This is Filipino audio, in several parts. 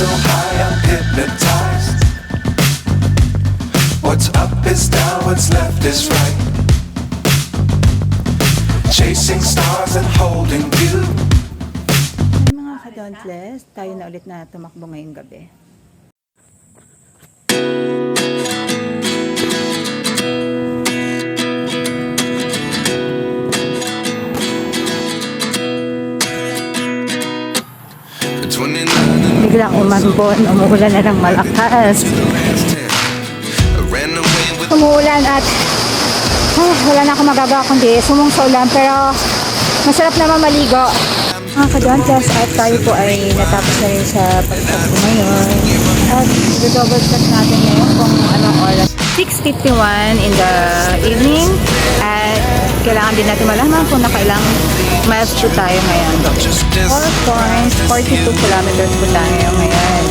so high, I'm hypnotized. What's up is down, what's left is right. Chasing stars and holding you. Mga ka-dauntless, tayo na ulit na tumakbo ngayong gabi. Biglang umambon, umuulan na ng malakas. past 10. I ran away with Umuulan at ah, wala na akong magagawa kundi sumong sa pero masarap naman maligo. Mga ka-dauntless, at tayo po ay natapos na rin sa pagtakbo ngayon. At double check natin ngayon kung anong oras. 6.51 in the evening at kailangan din natin malaman kung nakailang miles po tayo ngayon. just this. 4.42 kilometers po tayo ngayon.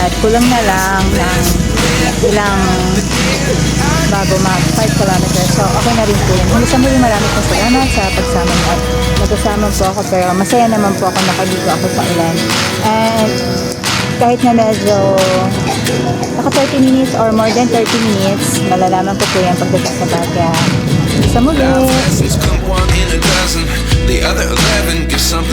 At kulang na lang ng ilang bago mag 5 kilometers. So, okay na rin po yun. Huli sa muli, maraming po salamat sa pagsama mo. Nagkasama po ako, pero masaya naman po ako nakaligo ako sa ulan. And kahit na medyo naka 30 minutes or more than 30 minutes, malalaman ko po yan pagdating sa bagya. Sa muli! The other 11 give something.